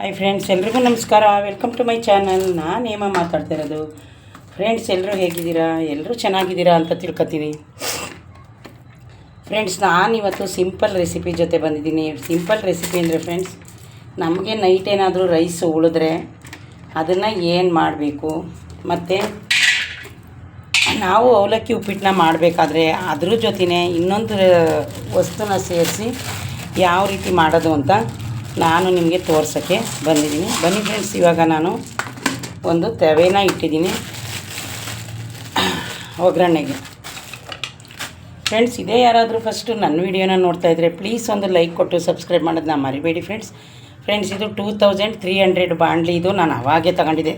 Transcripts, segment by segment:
Hi friends ಎಲ್ರಿಗೂ ನಮಸ್ಕಾರ. Welcome to my channel ನಾನು ಹೇಮ ಮಾತಾಡ್ತಿರೋದು ಫ್ರೆಂಡ್ಸ್ ಎಲ್ಲರೂ ಹೇಗಿದ್ದೀರಾ? ಎಲ್ಲರೂ ಚೆನ್ನಾಗಿದ್ದೀರಾ ಅಂತ ತಿಳ್ಕೊತೀನಿ. ಫ್ರೆಂಡ್ಸ್ ನಾನಿವತ್ತು ಸಿಂಪಲ್ ರೆಸಿಪಿ ಜೊತೆ ಬಂದಿದ್ದೀನಿ. ಸಿಂಪಲ್ ರೆಸಿಪಿ ಅಂದರೆ ಫ್ರೆಂಡ್ಸ್ ನಮಗೆ ನೈಟ್ ಏನಾದರೂ ರೈಸ್ ಉಳಿದ್ರೆ ಅದನ್ನು ಏನು ಮಾಡಬೇಕು? ಮತ್ತು ನಾವು ಅವಲಕ್ಕಿ ಉಪ್ಪಿಟ್ಟನ್ನ ಮಾಡಬೇಕಾದ್ರೆ ಅದ್ರ ಜೊತೆನೇ ಇನ್ನೊಂದು ವಸ್ತುನ ಸೇರಿಸಿ ಯಾವ ರೀತಿ ಮಾಡೋದು ಅಂತ ನಾನು ನಿಮಗೆ ತೋರ್ಸೋಕ್ಕೆ ಬಂದಿದ್ದೀನಿ. ಬನ್ನಿ ಫ್ರೆಂಡ್ಸ್ ಇವಾಗ ನಾನು ಒಂದು ತವೆನ ಇಟ್ಟಿದ್ದೀನಿ. ಒಗ್ಗರಣೆಗೆ. ಫ್ರೆಂಡ್ಸ್ ಇದೇ ಯಾರಾದರೂ ಫಸ್ಟು ನನ್ನ ವೀಡಿಯೋನ ನೋಡ್ತಾ ಇದ್ದರೆ ಪ್ಲೀಸ್ ಒಂದು ಲೈಕ್ ಕೊಟ್ಟು ಸಬ್ಸ್ಕ್ರೈಬ್ ಮಾಡೋದನ್ನ ಮರಿಬೇಡಿ ಫ್ರೆಂಡ್ಸ್ ಫ್ರೆಂಡ್ಸ್ ಇದು ಟೂ ತೌಸಂಡ್ ತ್ರೀ ಹಂಡ್ರೆಡ್ ಬಾಂಡ್ಲಿ ಇದು ನಾನು ಅವಾಗೇ ತಗೊಂಡಿದ್ದೆ.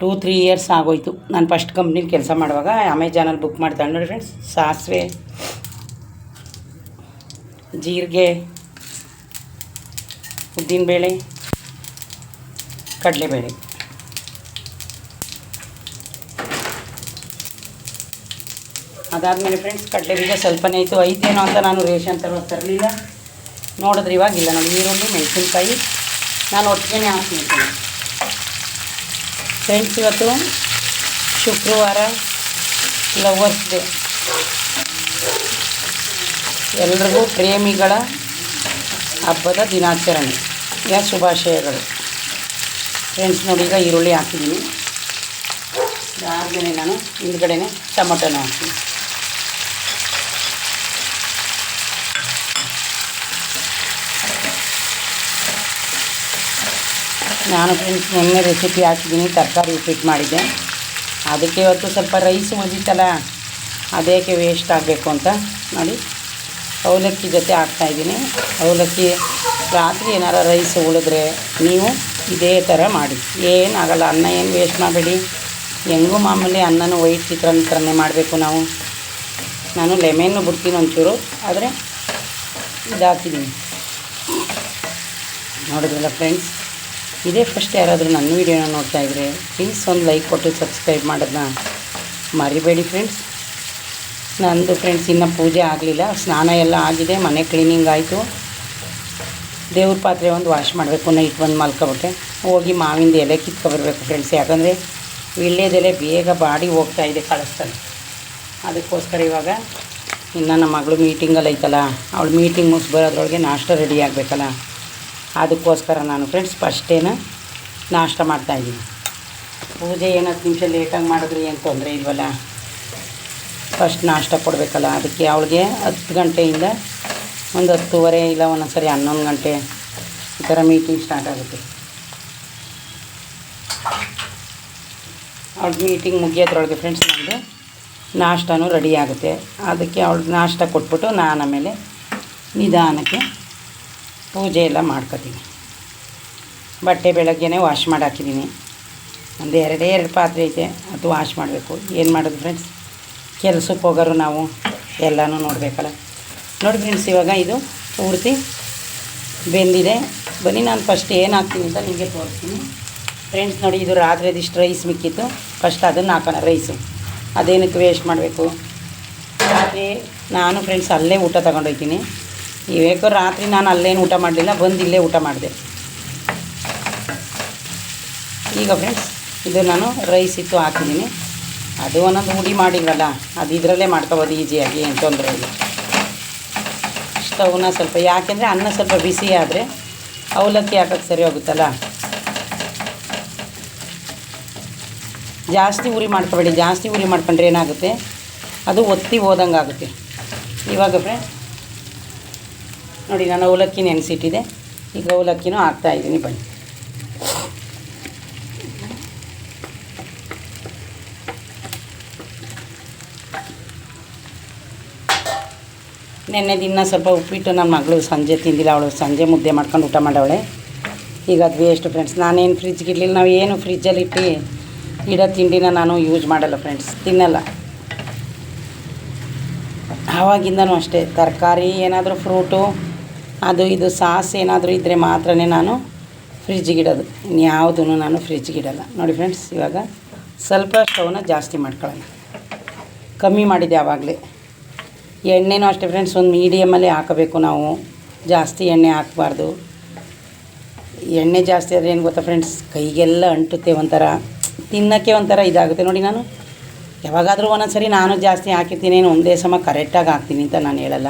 ಟೂ ತ್ರೀ ಇಯರ್ಸ್ ಆಗೋಯ್ತು. ನಾನು ಫಸ್ಟ್ ಕಂಪ್ನಿಲಿ ಕೆಲಸ ಮಾಡುವಾಗ ಅಮೆಜಾನಲ್ಲಿ ಬುಕ್ ಮಾಡ್ತಾ ನೋಡಿ ಫ್ರೆಂಡ್ಸ್ ಸಾಸಿವೆ, ಜೀರಿಗೆ ಉದ್ದಿನಬೇಳೆ ಕಡಲೆಬೇಳೆ. ಅದಾದಮೇಲೆ ಫ್ರೆಂಡ್ಸ್ ಕಡಲೆ ಬೀಜ ಸ್ವಲ್ಪನೇ ಇತ್ತು ಐತೇನೋ ಅಂತ ನಾನು ರೇಷನ್ ತರೋ ತರಲಿಲ್ಲ. ನೋಡಿದ್ರೆ ಇವಾಗಿಲ್ಲ. ನಾನು ಈರುಳ್ಳಿ, ಮೆಣಸಿನ್ಕಾಯಿ, ನಾನು ಒಟ್ಟಿಗೆ ಹಾಕ್ತೀನಿ ಫ್ರೆಂಡ್ಸ್ ಇವತ್ತು ಶುಕ್ರವಾರ ಲವರ್ಸ್ ಡೇ ಎಲ್ರಿಗೂ ಪ್ರೇಮಿಗಳ ಹಬ್ಬದ ದಿನಾಚರಣೆ. ಯಾ ಶುಭಾಶಯಗಳು. ಫ್ರೆಂಡ್ಸ್ ನೋಡಿ ಈಗ ಈರುಳ್ಳಿ ಹಾಕಿದ್ದೀನಿ ಅದಾದಮೇಲೆ ನಾನು ಹಿಂದ್ಗಡೆನೆ ಟೊಮೊಟೊನ ಹಾಕ್ತೀನಿ. ನಾನು ಫ್ರೆಂಡ್ಸ್ ನಿನ್ನೆ ರೆಸಿಪಿ ಹಾಕಿದ್ದೀನಿ ತರಕಾರಿ ಉಪ್ಪಿಟ್ಟು ಮಾಡಿದ್ದೆ. ಅದಕ್ಕೆ ಇವತ್ತು ಸ್ವಲ್ಪ ರೈಸ್ ಉಳಿದಿತ್ತಲ್ಲ ಅದೇಕೆ ವೇಸ್ಟ್ ಆಗಬೇಕು ಅಂತ ನೋಡಿ. ಅವಲಕ್ಕಿ ಜೊತೆ ಹಾಕ್ತಾಯಿದ್ದೀನಿ ಅವಲಕ್ಕಿ ರಾತ್ರಿ ಏನಾರ ರೈಸ್ ಉಳಿದ್ರೆ ನೀವು ಇದೇ ಥರ ಮಾಡಿ. ಏನಾಗಲ್ಲ, ಅನ್ನ ಏನು ವೇಸ್ಟ್ ಮಾಡಬೇಡಿ. ಹೆಂಗೂ ಮಾಮೂಲಿ ಅನ್ನನೂ ವೈಟ್ ಚಿತ್ರಾನ್ನ ಥರನೇ ಮಾಡಬೇಕು ನಾವು. ನಾನು ಲೆಮೆನ್ನು ಬಿಡ್ತೀನಿ ಒಂಚೂರು, ಆದರೆ ಇದು ಹಾಕಿದ್ದೀನಿ ನೋಡಿದ್ರಲ್ಲ ಫ್ರೆಂಡ್ಸ್ ಇದೇ ಫಸ್ಟ್ ಯಾರಾದರೂ ನನ್ನ ವೀಡಿಯೋನ ನೋಡ್ತಾ ಇದ್ದರೆ ಪ್ಲೀಸ್ ಒಂದು ಲೈಕ್ ಕೊಟ್ಟು ಸಬ್ಸ್ಕ್ರೈಬ್ ಮಾಡೋದನ್ನ ಮರಿಬೇಡಿ ಫ್ರೆಂಡ್ಸ್ ನಂದು ಫ್ರೆಂಡ್ಸ್ ಇನ್ನೂ ಪೂಜೆ ಆಗಲಿಲ್ಲ, ಸ್ನಾನ ಎಲ್ಲ ಆಗಿದೆ, ಮನೆ ಕ್ಲೀನಿಂಗ್ ಆಯಿತು. ದೇವ್ರ ಪಾತ್ರೆ ಒಂದು ವಾಶ್ ಮಾಡಬೇಕು ನೈಟ್ ಬಂದು ಮಲ್ಕೊಬಿಟ್ಟೆ ಹೋಗಿ ಮಾವಿಂದ ಎಲೆ ಕಿತ್ಕೊಬರ್ಬೇಕು ಫ್ರೆಂಡ್ಸ್ ಯಾಕಂದರೆ ವೀಳ್ಯದೆಲೆ ಬೇಗ ಬಾಡಿ ಹೋಗ್ತಾ ಇದೆ ಕಳಿಸ್ತಾನೆ ಅದಕ್ಕೋಸ್ಕರ ಇವಾಗ ಇನ್ನು ನಮ್ಮ ಮಗಳು ಮೀಟಿಂಗಲ್ಲಿ ಐತಲ್ಲ, ಅವಳು ಮೀಟಿಂಗ್ ಮುಗಿಸ್ ಬರೋದ್ರೊಳಗೆ ನಾಷ್ಟ ರೆಡಿ ಆಗಬೇಕಲ್ಲ. ಅದಕ್ಕೋಸ್ಕರ ನಾನು ಫ್ರೆಂಡ್ಸ್ ಫಸ್ಟೇನ ನಾಷ್ಟ ಮಾಡ್ತಾಯಿದ್ದೀನಿ ಪೂಜೆ ಏನು ಹತ್ತು ನಿಮಿಷ ಲೇಟಾಗಿ ಮಾಡಿದ್ರಿ ಏನು ತೊಂದರೆ ಇಲ್ವಲ್ಲ? ಫಸ್ಟ್ ನಾಷ್ಟ ಕೊಡಬೇಕಲ್ಲ, ಅದಕ್ಕೆ ಅವಳಿಗೆ ಹತ್ತು ಗಂಟೆಯಿಂದ ಒಂದು ಹತ್ತುವರೆ ಇಲ್ಲ ಒಂದೊಂದು ಸರಿ ಹನ್ನೊಂದು ಗಂಟೆ ಈ ಥರ ಮೀಟಿಂಗ್ ಸ್ಟಾರ್ಟ್ ಆಗುತ್ತೆ. ಅವ್ಳ ಮೀಟಿಂಗ್ ಮುಗಿಯೋದ್ರೊಳಗೆ ಫ್ರೆಂಡ್ಸ್ ನಮ್ಮದು ನಾಷ್ಟನೂ ರೆಡಿ ಆಗುತ್ತೆ. ಅದಕ್ಕೆ ಅವಳು ನಾಷ್ಟ ಕೊಟ್ಬಿಟ್ಟು ನಾನು ಆಮೇಲೆ ನಿಧಾನಕ್ಕೆ ಪೂಜೆ ಎಲ್ಲ ಮಾಡ್ಕೋತೀನಿ. ಬಟ್ಟೆ ಬೆಳಗ್ಗೆನೇ ವಾಶ್ ಮಾಡಿ ಹಾಕಿದ್ದೀನಿ ಒಂದು ಎರಡೇ ಎರಡು ಪಾತ್ರೆ ಐತೆ, ಅದು ವಾಶ್ ಮಾಡಬೇಕು. ಏನು ಮಾಡೋದು ಫ್ರೆಂಡ್ಸ್ ಕೆಲಸಕ್ಕೆ ಹೋಗೋರು ನಾವು ಎಲ್ಲನೂ ನೋಡಬೇಕಲ್ಲ. ನೋಡಿ ಫ್ರೆಂಡ್ಸ್ ಇವಾಗ ಇದು ಪೂರ್ತಿ ಬೆಂದಿದೆ. ಬನ್ನಿ, ನಾನು ಫಸ್ಟ್ ಏನು ಹಾಕ್ತೀನಿ ಅಂತ ನಿಮಗೆ ತೋರಿಸ್ತೀನಿ. ಫ್ರೆಂಡ್ಸ್ ನೋಡಿ, ಇದು ರಾತ್ರಿದಿಷ್ಟು ರೈಸ್ ಮಿಕ್ಕಿತ್ತು. ಫಸ್ಟ್ ಅದನ್ನು ಹಾಕೋಣ ರೈಸು ಅದೇನಕ್ಕೆ ವೇಸ್ಟ್ ಮಾಡಬೇಕು? ರಾತ್ರಿ ನಾನು ಫ್ರೆಂಡ್ಸ್ ಅಲ್ಲೇ ಊಟ ತೊಗೊಂಡೋಗ್ತೀನಿ ಇವೇಕೋ ರಾತ್ರಿ ನಾನು ಅಲ್ಲೇನು ಊಟ ಮಾಡಲಿಲ್ಲ, ಬಂದು ಇಲ್ಲೇ ಊಟ ಮಾಡಿದೆ. ಈಗ ಫ್ರೆಂಡ್ಸ್ ಇದು ನಾನು ರೈಸ್ ಇತ್ತು ಹಾಕಿದ್ದೀನಿ. ಅದು ಒಂದೊಂದು ಹುಡಿ ಮಾಡಿಲ್ಲಲ್ಲ ಅದು ಇದರಲ್ಲೇ ಮಾಡ್ಕೊಬೋದು ಈಸಿಯಾಗಿ ಏನು ತೊಂದರೆ ಇಲ್ಲ. ಸ್ಟವ್ನ ಸ್ವಲ್ಪ ಯಾಕೆಂದರೆ ಅನ್ನ ಸ್ವಲ್ಪ ಬಿಸಿ ಆದರೆ ಅವಲಕ್ಕಿ ಹಾಕೋಕ್ಕೆ ಸರಿ ಹೋಗುತ್ತಲ್ಲ? ಜಾಸ್ತಿ ಉರಿ ಮಾಡ್ಕೋಬೇಡಿ, ಜಾಸ್ತಿ ಉರಿ ಮಾಡ್ಕೊಂಡ್ರೆ ಏನಾಗುತ್ತೆ? ಅದು ಒತ್ತಿ ಹೋದಂಗೆ ಆಗುತ್ತೆ. ಇವಾಗ ಫ್ರೆಂಡ್ ನೋಡಿ ನಾನು ಅವಲಕ್ಕಿ ನೆನೆಸಿಟ್ಟಿದೆ. ಈಗ ಅವಲಕ್ಕಿನೂ ಹಾಕ್ತಾಯಿದ್ದೀನಿ ಬನ್ನಿ. ನೆನ್ನೆ ದಿನ ಸ್ವಲ್ಪ ಉಪ್ಪಿಟ್ಟು ನನ್ನ ಮಗಳು ಸಂಜೆ ತಿಂದಿಲ್ಲ, ಅವಳು ಸಂಜೆ ಮುದ್ದೆ ಮಾಡ್ಕೊಂಡು ಊಟ ಮಾಡವಳೆ. ಈಗ ಅದು ವೇಸ್ಟ್ ಫ್ರೆಂಡ್ಸ್ ನಾನೇನು ಫ್ರಿಜ್ಗೆ ಇಡಲಿಲ್ಲ, ನಾವು ಏನು ಫ್ರಿಜ್ಜಲ್ಲಿ ಇಟ್ಟು ಇಡೋ ತಿಂಡಿನ ನಾನು ಯೂಸ್ ಮಾಡಲ್ಲ ಫ್ರೆಂಡ್ಸ್ ತಿನ್ನಲ್ಲ. ಆವಾಗಿಂದನೂ ಅಷ್ಟೇ. ತರಕಾರಿ ಏನಾದರೂ ಫ್ರೂಟು ಅದು ಇದು ಸಾಸ್ ಏನಾದರೂ ಇದ್ದರೆ ಮಾತ್ರನೇ ನಾನು ಫ್ರಿಜ್ಗೆ ಇಡೋದು. ಇನ್ಯಾವುದೂ ನಾನು ಫ್ರಿಜ್ಗೆ ಇಡಲ್ಲ. ನೋಡಿ ಫ್ರೆಂಡ್ಸ್ ಇವಾಗ ಸ್ವಲ್ಪ ಸ್ಟವ್ನ ಜಾಸ್ತಿ ಮಾಡ್ಕೊಳ್ಳೋಣ. ಕಮ್ಮಿ ಮಾಡಿದೆ ಆವಾಗಲೇ ಎಣ್ಣೆನೂ ಅಷ್ಟೇ ಫ್ರೆಂಡ್ಸ್ ಒಂದು ಮೀಡಿಯಮಲ್ಲೇ ಹಾಕಬೇಕು ನಾವು. ಜಾಸ್ತಿ ಎಣ್ಣೆ ಹಾಕಬಾರ್ದು. ಎಣ್ಣೆ ಜಾಸ್ತಿ ಆದರೆ ಏನು ಗೊತ್ತಾ ಫ್ರೆಂಡ್ಸ್ ಕೈಗೆಲ್ಲ ಅಂಟುತ್ತೆ ಒಂಥರ. ತಿನ್ನೋಕ್ಕೆ ಒಂಥರ ಇದಾಗುತ್ತೆ. ನೋಡಿ ನಾನು, ಯಾವಾಗಾದರೂ ಒಂದೊಂದು ಸರಿ ನಾನು ಜಾಸ್ತಿ ಹಾಕಿರ್ತೀನಿ, ಏನು ಒಂದೇ ಸಮ ಕರೆಕ್ಟಾಗಿ ಹಾಕ್ತೀನಿ ಅಂತ ನಾನು ಹೇಳಲ್ಲ.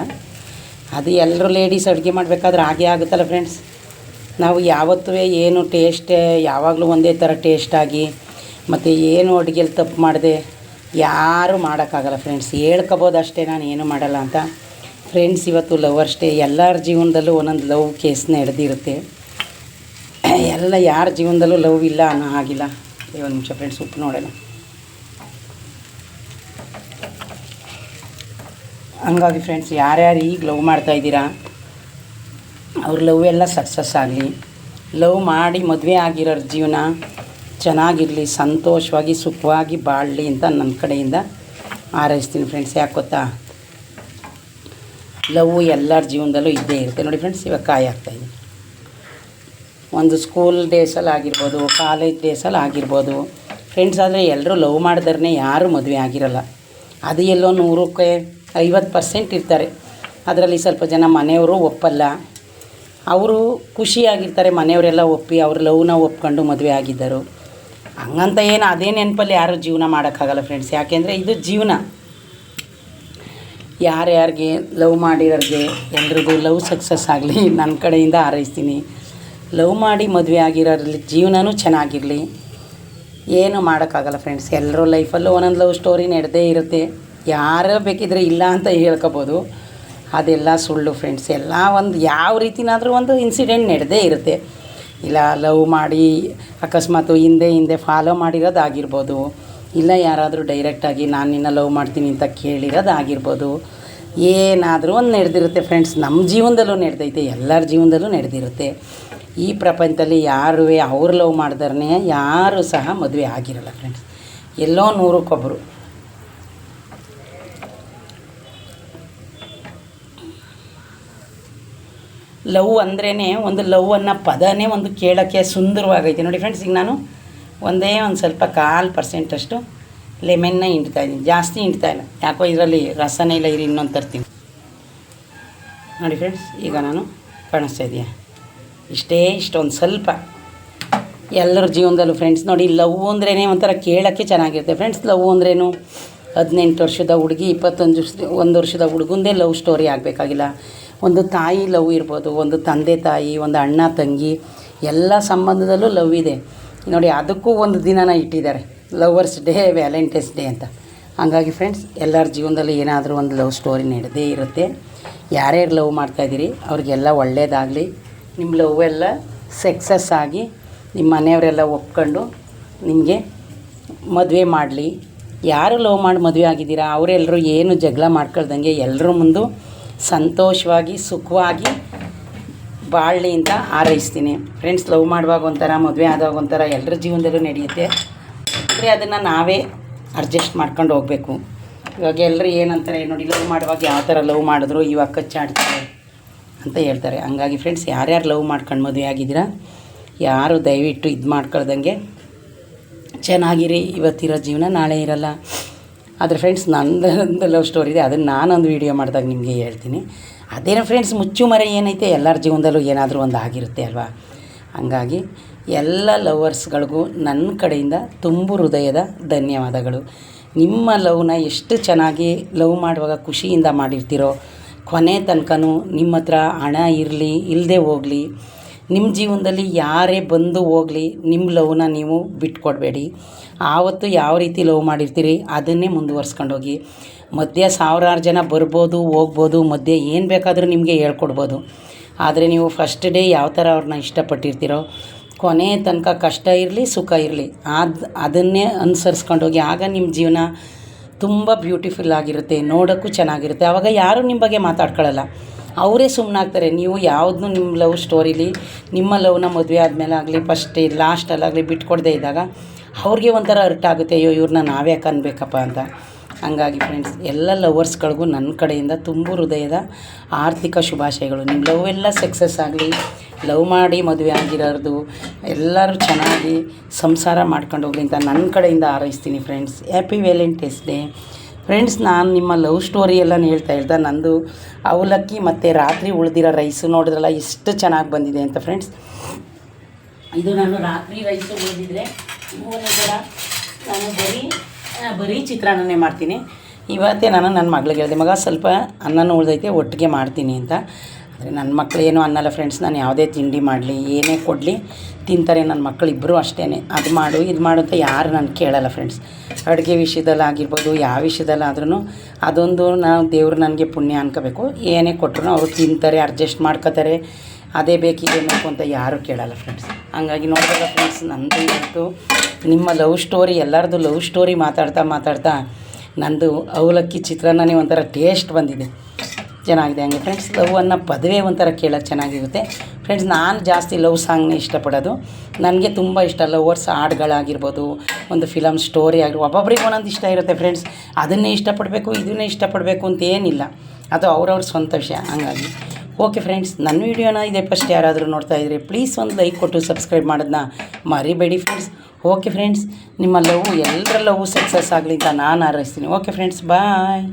ಅದು ಎಲ್ಲರೂ ಲೇಡೀಸ್ ಅಡುಗೆ ಮಾಡಬೇಕಾದ್ರೆ ಹಾಗೆ ಆಗುತ್ತಲ್ಲ ಫ್ರೆಂಡ್ಸ್ ನಾವು ಯಾವತ್ತೂ ಏನು ಟೇಸ್ಟೇ ಯಾವಾಗಲೂ ಒಂದೇ ಥರ ಟೇಸ್ಟಾಗಿ ಮತ್ತು ಏನು ಅಡುಗೆಯಲ್ಲಿ ತಪ್ಪು ಮಾಡಿದೆ ಯಾರೂ ಮಾಡೋಕ್ಕಾಗಲ್ಲ ಫ್ರೆಂಡ್ಸ್ ಹೇಳ್ಕೊಬೋದು ಅಷ್ಟೇ ನಾನು ಏನು ಮಾಡಲ್ಲ ಅಂತ. ಫ್ರೆಂಡ್ಸ್ ಇವತ್ತು ಲವರ್ಸ್ ಡೇ ಎಲ್ಲರ ಜೀವನದಲ್ಲೂ ಒಂದೊಂದು ಲವ್ ಕೇಸ್ ನಡೆದಿರುತ್ತೆ ಎಲ್ಲ ಯಾರ ಜೀವನದಲ್ಲೂ ಲವ್ ಇಲ್ಲ ಅನ್ನೋ ಹಾಗಿಲ್ಲ. ಒಂದು ನಿಮಿಷ ಫ್ರೆಂಡ್ಸ್ ಉಪ್ಪು ನೋಡೋಣ. ಹಂಗಾಗಿ ಫ್ರೆಂಡ್ಸ್ ಯಾರ್ಯಾರು ಈಗ ಲವ್ ಮಾಡ್ತಾ ಇದ್ದೀರಾ? ಅವ್ರ ಲವ್ ಎಲ್ಲ ಸಕ್ಸಸ್ ಆಗಲಿ. ಲವ್ ಮಾಡಿ ಮದುವೆ ಆಗಿರೋರ ಜೀವನ ಚೆನ್ನಾಗಿರಲಿ, ಸಂತೋಷವಾಗಿ, ಸುಖವಾಗಿ ಬಾಳಲಿ ಅಂತ ನನ್ನ ಕಡೆಯಿಂದ ಆರೈಸ್ತೀನಿ ಫ್ರೆಂಡ್ಸ್ ಯಾಕೆ ಗೊತ್ತಾ? ಲವ್ ಎಲ್ಲರ ಜೀವನದಲ್ಲೂ ಇದ್ದೇ ಇರುತ್ತೆ. ನೋಡಿ ಫ್ರೆಂಡ್ಸ್ ಇವಾಗ ಕಾಯಿ ಆಗ್ತಾಯಿದೆ ಒಂದು ಸ್ಕೂಲ್ ಡೇಸಲ್ಲಿ ಆಗಿರ್ಬೋದು ಕಾಲೇಜ್ ಡೇಸಲ್ಲಿ ಆಗಿರ್ಬೋದು ಫ್ರೆಂಡ್ಸ್ ಆದರೆ ಎಲ್ಲರೂ ಲವ್ ಮಾಡಿದ್ರೆ ಯಾರೂ ಮದುವೆ ಆಗಿರಲ್ಲ. ಅದು ಎಲ್ಲೋ ನೂರಕ್ಕೆ ಐವತ್ತು ಪರ್ಸೆಂಟ್ ಇರ್ತಾರೆ. ಅದರಲ್ಲಿ ಸ್ವಲ್ಪ ಜನ ಮನೆಯವರು ಒಪ್ಪಲ್ಲ. ಅವರು ಖುಷಿಯಾಗಿರ್ತಾರೆ, ಮನೆಯವರೆಲ್ಲ ಒಪ್ಪಿ ಅವ್ರ ಲವ್ನ ಒಪ್ಕೊಂಡು ಮದುವೆ ಆಗಿದ್ದರು. ಹಂಗಂತ ಏನು ಅದೇ ನೆನಪಲ್ಲಿ ಯಾರೂ ಜೀವನ ಮಾಡೋಕ್ಕಾಗಲ್ಲ ಫ್ರೆಂಡ್ಸ್ ಯಾಕೆಂದರೆ ಇದು ಜೀವನ. ಯಾರ್ಯಾರಿಗೆ ಲವ್ ಮಾಡಿರೋರಿಗೆ ಎಲ್ರಿಗೂ ಲವ್ ಸಕ್ಸಸ್ ಆಗಲಿ ನನ್ನ ಕಡೆಯಿಂದ ಹಾರೈಸ್ತೀನಿ. ಲವ್ ಮಾಡಿ ಮದುವೆ ಆಗಿರೋರಲ್ಲಿ ಜೀವನವೂ ಚೆನ್ನಾಗಿರಲಿ. ಏನು ಮಾಡೋಕ್ಕಾಗಲ್ಲ ಫ್ರೆಂಡ್ಸ್ ಎಲ್ಲರೂ ಲೈಫಲ್ಲೂ ಒಂದೊಂದು ಲವ್ ಸ್ಟೋರಿ ನಡೆದೇ ಇರುತ್ತೆ. ಯಾರು ಬೇಕಿದ್ರೆ ಇಲ್ಲ ಅಂತ ಹೇಳ್ಕೊಬೋದು. ಅದೆಲ್ಲ ಸುಳ್ಳು ಫ್ರೆಂಡ್ಸ್ ಎಲ್ಲ ಒಂದು ಯಾವ ರೀತಿನಾದರೂ ಒಂದು ಇನ್ಸಿಡೆಂಟ್ ನಡೆದೇ ಇರುತ್ತೆ. ಇಲ್ಲ ಲವ್ ಮಾಡಿ ಅಕಸ್ಮಾತು ಹಿಂದೆ ಹಿಂದೆ ಫಾಲೋ ಮಾಡಿರೋದಾಗಿರ್ಬೋದು, ಇಲ್ಲ ಯಾರಾದರೂ ಡೈರೆಕ್ಟಾಗಿ ನಾನು ನಿನ್ನ ಲವ್ ಮಾಡ್ತೀನಿ ಅಂತ ಕೇಳಿರೋದಾಗಿರ್ಬೋದು, ಏನಾದರೂ ಒಂದು ನಡೆದಿರುತ್ತೆ ಫ್ರೆಂಡ್ಸ್ ನಮ್ಮ ಜೀವನದಲ್ಲೂ ನಡೆದೈತೆ, ಎಲ್ಲರ ಜೀವನದಲ್ಲೂ ನಡೆದಿರುತ್ತೆ. ಈ ಪ್ರಪಂಚದಲ್ಲಿ ಯಾರು ಅವ್ರು ಲವ್ ಮಾಡಿದ್ರೆ ಯಾರೂ ಸಹ ಮದುವೆ ಆಗಿರಲ್ಲ ಫ್ರೆಂಡ್ಸ್ ಎಲ್ಲೋ ನೂರಕ್ಕೊಬ್ಬರು ಲವ್ ಅಂದ್ರೇ ಒಂದು ಲವ್ ಅನ್ನೋ ಪದನೇ ಒಂದು ಕೇಳೋಕ್ಕೆ ಸುಂದರವಾಗೈತೆ. ನೋಡಿ ಫ್ರೆಂಡ್ಸ್ ಈಗ ನಾನು ಒಂದೇ ಒಂದು ಸ್ವಲ್ಪ ಕಾಲು ಪರ್ಸೆಂಟಷ್ಟು ಲೆಮೆನ್ನ ಇದ್ದೀನಿ. ಜಾಸ್ತಿ ಹಿಂಡ್ತಾ ಇಲ್ಲ. ಯಾಕೋ ಇದರಲ್ಲಿ ರಸನೇ ಇಲ್ಲ, ಇರಿ ಇನ್ನೊಂದು ತರ್ತೀನಿ. ನೋಡಿ ಫ್ರೆಂಡ್ಸ್ ಈಗ ನಾನು ಕಾಣಿಸ್ತಾ ಇದೆಯಾ? ಇಷ್ಟೇ ಇಷ್ಟೊಂದು ಸ್ವಲ್ಪ. ಎಲ್ಲರ ಜೀವನದಲ್ಲೂ ಫ್ರೆಂಡ್ಸ್ ನೋಡಿ ಲವ್ ಅಂದ್ರೇ ಒಂಥರ ಕೇಳೋಕ್ಕೆ ಚೆನ್ನಾಗಿರುತ್ತೆ. ಫ್ರೆಂಡ್ಸ್ ಲವ್ ಅಂದ್ರೇನು ಹದಿನೆಂಟು ವರ್ಷದ ಹುಡುಗಿ, ಇಪ್ಪತ್ತೊಂದು ಒಂದು ವರ್ಷದ ಹುಡುಗಂದೇ ಲವ್ ಸ್ಟೋರಿ ಆಗಬೇಕಾಗಿಲ್ಲ. ಒಂದು ತಾಯಿ ಲವ್ ಇರ್ಬೋದು, ಒಂದು ತಂದೆ ತಾಯಿ, ಒಂದು ಅಣ್ಣ ತಂಗಿ, ಎಲ್ಲ ಸಂಬಂಧದಲ್ಲೂ ಲವ್ ಇದೆ. ನೋಡಿ, ಅದಕ್ಕೂ ಒಂದು ದಿನನ ಇಟ್ಟಿದ್ದಾರೆ. ಲವರ್ಸ್ ಡೇ ವ್ಯಾಲೆಂಟೈನ್ಸ್ ಡೇ ಅಂತ. ಹಾಗಾಗಿ ಫ್ರೆಂಡ್ಸ್ ಎಲ್ಲರ ಜೀವನದಲ್ಲಿ ಏನಾದರೂ ಒಂದು ಲವ್ ಸ್ಟೋರಿ ನಡೆದೇ ಇರುತ್ತೆ. ಯಾರ್ಯಾರು ಲವ್ ಮಾಡ್ತಾಯಿದ್ದೀರಿ ಅವ್ರಿಗೆಲ್ಲ ಒಳ್ಳೆಯದಾಗಲಿ ನಿಮ್ಮ ಲವ್ ಎಲ್ಲ ಸಕ್ಸಸ್ ಆಗಿ ನಿಮ್ಮ ಮನೆಯವರೆಲ್ಲ ಒಪ್ಕೊಂಡು ನಿಮಗೆ ಮದುವೆ ಮಾಡಲಿ. ಯಾರು ಲವ್ ಮಾಡಿ ಮದುವೆ ಆಗಿದ್ದೀರಾ ಅವರೆಲ್ಲರೂ ಏನು ಜಗಳ ಮಾಡ್ಕೊಳ್ದಂಗೆ ಎಲ್ಲರ ಮುಂದೆ ಸಂತೋಷವಾಗಿ, ಸುಖವಾಗಿ ಬಾಳಲಿ ಆರೈಸ್ತೀನಿ ಹಾರೈಸ್ತೀನಿ. ಫ್ರೆಂಡ್ಸ್ ಲವ್ ಮಾಡುವಾಗ ಒಂಥರ, ಮದುವೆ ಆದಾಗ ಒಂಥರ ಎಲ್ಲರ ಜೀವನದಲ್ಲೂ ನಡೆಯುತ್ತೆ. ಅಂದರೆ ಅದನ್ನು ನಾವೇ ಅಡ್ಜಸ್ಟ್ ಮಾಡ್ಕೊಂಡು ಹೋಗಬೇಕು. ಇವಾಗ ಎಲ್ಲರೂ ಏನಂತಾರೆ, ನೋಡಿ ಲವ್ ಮಾಡುವಾಗ ಯಾವ ಥರ ಲವ್ ಮಾಡಿದ್ರು ಇವಾಗ ಕಚ್ಚಾಡ್ತಾರೆ ಅಂತ ಹೇಳ್ತಾರೆ. ಹಂಗಾಗಿ ಫ್ರೆಂಡ್ಸ್ ಯಾರ್ಯಾರು ಲವ್ ಮಾಡ್ಕೊಂಡು ಮದುವೆ ಆಗಿದ್ದೀರಾ, ಯಾರು ದಯವಿಟ್ಟು ಇದು ಮಾಡ್ಕೊಳ್ದಂಗೆ ಚೆನ್ನಾಗಿರಿ. ಇವತ್ತಿರೋ ಜೀವನ ನಾಳೆ ಇರಲ್ಲ. ಆದರೆ ಫ್ರೆಂಡ್ಸ್ ನಂದೊಂದು ಲವ್ ಸ್ಟೋರಿ ಇದೆ. ಅದನ್ನು ನಾನೊಂದು ವೀಡಿಯೋ ಮಾಡಿದಾಗ ನಿಮಗೆ ಹೇಳ್ತೀನಿ. ಅದೇನೋ ಫ್ರೆಂಡ್ಸ್ ಮುಚ್ಚು ಮರೆ ಏನೈತೆ? ಎಲ್ಲರ ಜೀವನದಲ್ಲೂ ಏನಾದರೂ ಒಂದು ಆಗಿರುತ್ತೆ ಅಲ್ವಾ? ಹಂಗಾಗಿ ಎಲ್ಲ ಲವರ್ಸ್ಗಳಿಗೂ ನನ್ನ ಕಡೆಯಿಂದ ತುಂಬು ಹೃದಯದ ಧನ್ಯವಾದಗಳು. ನಿಮ್ಮ ಲವ್ನ ಎಷ್ಟು ಚೆನ್ನಾಗಿ ಲವ್ ಮಾಡುವಾಗ ಖುಷಿಯಿಂದ ಮಾಡಿರ್ತೀರೋ, ಕೊನೆ ತನಕನೂ ನಿಮ್ಮ ಹತ್ರ ಹಣ ಇರಲಿ ಇಲ್ಲದೆ ಹೋಗಲಿ ನಿಮ್ಮ ಜೀವನದಲ್ಲಿ ಯಾರೇ ಬಂದು ಹೋಗಲಿ ನಿಮ್ಮ ಲವ್ನ ನೀವು ಬಿಟ್ಕೊಡ್ಬೇಡಿ. ಆವತ್ತು ಯಾವ ರೀತಿ ಲವ್ ಮಾಡಿರ್ತೀರಿ, ಅದನ್ನೇ ಮುಂದುವರ್ಸ್ಕೊಂಡು ಹೋಗಿ. ಮಧ್ಯೆ ಸಾವಿರಾರು ಜನ ಬರ್ಬೋದು, ಹೋಗ್ಬೋದು, ಮಧ್ಯೆ ಏನು ಬೇಕಾದರೂ ನಿಮಗೆ ಹೇಳ್ಕೊಡ್ಬೋದು. ಆದರೆ ನೀವು ಫಸ್ಟ್ ಡೇ ಯಾವ ಥರ ಅವ್ರನ್ನ ಇಷ್ಟಪಟ್ಟಿರ್ತೀರೋ, ಕೊನೆ ತನಕ ಕಷ್ಟ ಇರಲಿ, ಸುಖ ಇರಲಿ ಅದು ಅದನ್ನೇ ಅನುಸರಿಸ್ಕೊಂಡು ಹೋಗಿ. ಆಗ ನಿಮ್ಮ ಜೀವನ ತುಂಬ ಬ್ಯೂಟಿಫುಲ್ ಆಗಿರುತ್ತೆ, ನೋಡೋಕ್ಕೂ ಚೆನ್ನಾಗಿರುತ್ತೆ. ಆವಾಗ ಯಾರೂ ನಿಮ್ಮ ಬಗ್ಗೆ ಮಾತಾಡ್ಕೊಳ್ಳಲ್ಲ. ಅವರೇ ಸುಮ್ಮನಾಗ್ತಾರೆ ನೀವು ಯಾವುದನ್ನು ನಿಮ್ಮ ಲವ್ ಸ್ಟೋರಿಲಿ ನಿಮ್ಮ ಲವ್ನ ಮದುವೆ ಆದಮೇಲೆ ಆಗಲಿ ಫಸ್ಟ್ ಲಾಸ್ಟಲ್ಲಾಗಲಿ ಬಿಟ್ಕೊಡದೇ ಇದ್ದಾಗ ಅವ್ರಿಗೆ ಒಂಥರ ಅರ್ಟ್ ಆಗುತ್ತೆ, ಅಯ್ಯೋ ಇವ್ರನ್ನ ನಾವ್ಯಾಕೆ ಅನ್ಬೇಕಪ್ಪ ಅಂತ. ಹಂಗಾಗಿ ಫ್ರೆಂಡ್ಸ್ ಎಲ್ಲ ಲವರ್ಸ್ಗಳಿಗೂ ನನ್ನ ಕಡೆಯಿಂದ ತುಂಬ ಹೃದಯದ ಆರ್ಥಿಕ ಶುಭಾಶಯಗಳು. ನಿಮ್ಮ ಲವ್ ಎಲ್ಲ ಸಕ್ಸಸ್ ಆಗಲಿ ಲವ್ ಮಾಡಿ ಮದುವೆ ಆಗಿರೋದು ಎಲ್ಲರೂ ಚೆನ್ನಾಗಿ ಸಂಸಾರ ಮಾಡ್ಕೊಂಡು ಹೋಗ್ಲಿ ಅಂತ ನನ್ನ ಕಡೆಯಿಂದ ಹಾರೈಸ್ತೀನಿ friends happy Valentine's day friends ನಾನು ನಿಮ್ಮ ಲವ್ ಸ್ಟೋರಿ ಎಲ್ಲ ಹೇಳ್ತಾ ಹೇಳ್ತಾ ನಂದು ಅವಲಕ್ಕಿ ಮತ್ತು ರಾತ್ರಿ ಉಳಿದಿರೋ ರೈಸು ನೋಡಿದ್ರಲ್ಲ, ಎಷ್ಟು ಚೆನ್ನಾಗಿ ಬಂದಿದೆ ಅಂತ ಫ್ರೆಂಡ್ಸ್ ಇದು ನಾನು ರಾತ್ರಿ ರೈಸು ಉಳಿದಿದ್ರೆ, ಮೂರನೇ ನಾನು ಬರೀ ಬರೀ ಚಿತ್ರಾನ್ನನೇ ಮಾಡ್ತೀನಿ. ಇವತ್ತೇ ನಾನು ನನ್ನ ಮಗಳಿಗೆ ಹೇಳಿದೆ, ಮಗ ಸ್ವಲ್ಪ ಅನ್ನನೂ ಉಳ್ದೈತೆ, ಒಟ್ಟಿಗೆ ಮಾಡ್ತೀನಿ ಅಂತ. ಆದರೆ ನನ್ನ ಮಕ್ಳು ಏನೂ ಅನ್ನಲ್ಲ ಫ್ರೆಂಡ್ಸ್ ನಾನು ಯಾವುದೇ ತಿಂಡಿ ಮಾಡಲಿ, ಏನೇ ಕೊಡಲಿ, ತಿಂತಾರೆ ನನ್ನ ಮಕ್ಕಳು ಅಷ್ಟೇ ಅದು ಮಾಡು, ಇದು ಮಾಡು ಅಂತ ಯಾರು ನಾನು ಕೇಳಲ್ಲ ಫ್ರೆಂಡ್ಸ್ ಅಡುಗೆ ವಿಷಯದಲ್ಲಿ ಆಗಿರ್ಬೋದು, ಯಾವ ವಿಷಯದಲ್ಲಾದ್ರೂ ಅದೊಂದು ನಾವು ದೇವರು ನನಗೆ ಪುಣ್ಯ ಅನ್ಕೋಬೇಕು. ಏನೇ ಕೊಟ್ಟರು ಅವರು ತಿಂತಾರೆ ಅಡ್ಜಸ್ಟ್ ಮಾಡ್ಕೋತಾರೆ. ಅದೇ ಬೇಕಿದೆ ಬೇಕು ಅಂತ ಯಾರೂ ಕೇಳಲ್ಲ ಫ್ರೆಂಡ್ಸ್ ಹಂಗಾಗಿ ನೋಡಿದಾಗ ಫ್ರೆಂಡ್ಸ್ ನಂದು ಇವತ್ತು ನಿಮ್ಮ ಲವ್ ಸ್ಟೋರಿ ಎಲ್ಲರದು ಲವ್ ಸ್ಟೋರಿ ಮಾತಾಡ್ತಾ ಮಾತಾಡ್ತಾ ನಂದು ಅವಲಕ್ಕಿ ಚಿತ್ರಾನ್ನನೇ ಒಂಥರ ಟೇಸ್ಟ್ ಬಂದಿದೆ. ಚೆನ್ನಾಗಿದೆ ಹಂಗೆ. ಫ್ರೆಂಡ್ಸ್ ಲವ್ ಅನ್ನ ಪದವೇ ಒಂಥರ ಕೇಳೋಕ್ಕೆ ಚೆನ್ನಾಗಿರುತ್ತೆ. ಫ್ರೆಂಡ್ಸ್ ನಾನು ಜಾಸ್ತಿ ಲವ್ ಸಾಂಗ್ನೇ ಇಷ್ಟಪಡೋದು. ನನಗೆ ತುಂಬ ಇಷ್ಟ ಲವರ್ಸ್ ಹಾಡುಗಳಾಗಿರ್ಬೋದು, ಒಂದು ಫಿಲಮ್ ಸ್ಟೋರಿ ಆಗಿರ್ಬೋದು, ಒಬ್ಬೊಬ್ರಿಗೆ ಒಂದೊಂದು ಇಷ್ಟ ಇರುತ್ತೆ ಫ್ರೆಂಡ್ಸ್ ಅದನ್ನೇ ಇಷ್ಟಪಡಬೇಕು, ಇದನ್ನೇ ಇಷ್ಟಪಡಬೇಕು ಅಂತ ಏನಿಲ್ಲ. ಅದು ಅವ್ರವ್ರ ಸ್ವಂತ ವಿಷಯ, ಹಂಗಾಗಿ. ಓಕೆ ಫ್ರೆಂಡ್ಸ್ ನನ್ನ ವೀಡಿಯೋನ ಇದೇ ಫಸ್ಟ್ ಯಾರಾದರೂ ನೋಡ್ತಾ ಇದ್ದರೆ ಪ್ಲೀಸ್ ಒಂದು ಲೈಕ್ ಕೊಟ್ಟು ಸಬ್ಸ್ಕ್ರೈಬ್ ಮಾಡೋದನ್ನ ಮರಿಬೇಡಿ ಫ್ರೆಂಡ್ಸ್ ಓಕೆ ಫ್ರೆಂಡ್ಸ್ ನಿಮ್ಮ ಲವ್ ಎಲ್ಲರ ಲವ್ ಸಕ್ಸಸ್ ಆಗಲಿ ಅಂತ ನಾನು ಆರೈಸ್ತೀನಿ ಓಕೆ ಫ್ರೆಂಡ್ಸ್ ಬಾಯ್